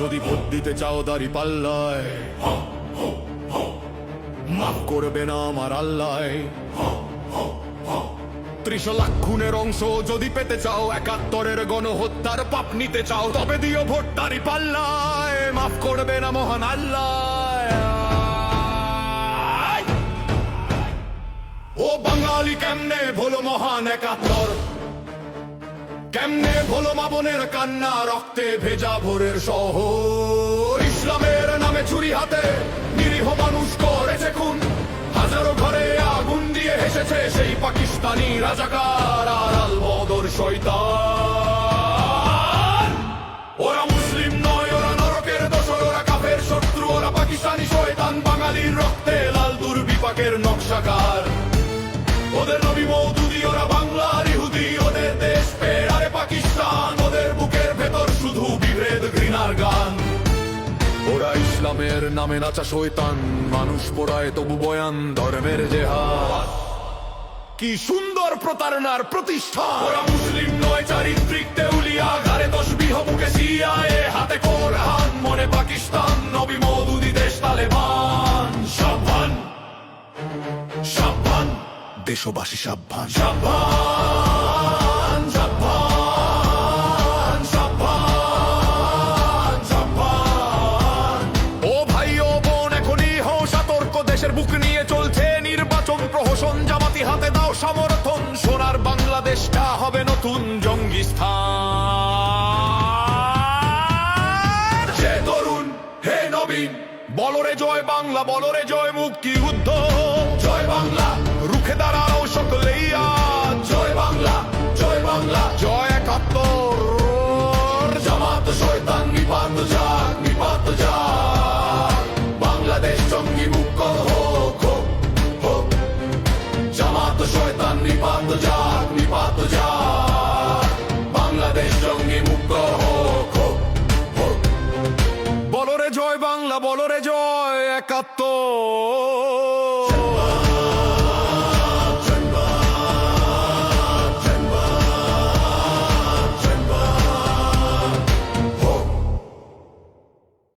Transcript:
যদি ভোট দিতে চাও দাড়ি পাল্লায়, মাফ করবে না আমার আল্লাহ। ত্রিশ লাখ খুনের অংশ যদি পেতে চাও, একাত্তরের গণহত্যার পাপ নিতে চাও, তবে দিও ভোট দাড়ি পাল্লায়, মাফ করবে না মহান আল্লাহ। ও বাঙালি কেমনে ভোলো মহান একাত্তর? কেমনে ভোলো মাবনের কান্না? রক্তে ভেজা ভোরের শহর। ইসলামের নামে ছুরি হাতে নিরীহ মানুষ করেছে খুন। হাজারো ঘরে আগুন দিয়ে হেসেছে সেই পাকিস্তানি রাজাকার। আর আল বদর শয়তান। ওরা মুসলিম নয়, ওরা নরকের দোসর ওরা কাফের শত্রু, ওরা পাকিস্তানি শয়তান। বাঙালির রক্তে লাল দুর্বিপাকের নকশাকার। ওদের ইসলামের নামে নাচা শয়তান। মানুষ পোড়ায় তবু বয়ান ধর্মের জেহাদ। কি সুন্দর প্রতারণার প্রতিষ্ঠা। ওরা মুসলিম নয়, চারিত্রিক দেউলিয়া তসবিহ মুখে সিআইএ। হাতে কোরআন, মনে পাকিস্তান। নবী মৌদুদি, দেশ তালেবান। সাবধান সাবধান। দেশবাসী সাবধান। সাবধান। দেশের বুক নিয়ে চলছে নির্বাচন প্রহসন। জামাতি হাতে দাও সমর্থন। সোনার বাংলাদেশটা হবে নতুন জঙ্গি স্থান বলরে জয় বাংলা বলরে জয় মুক্তি যুদ্ধ শয়তান নিপাত যাক নিপাত যাক বাংলাদেশ জঙ্গি মুক্ত হোক বলরে জয় বাংলা বলরে জয় একাত্তর।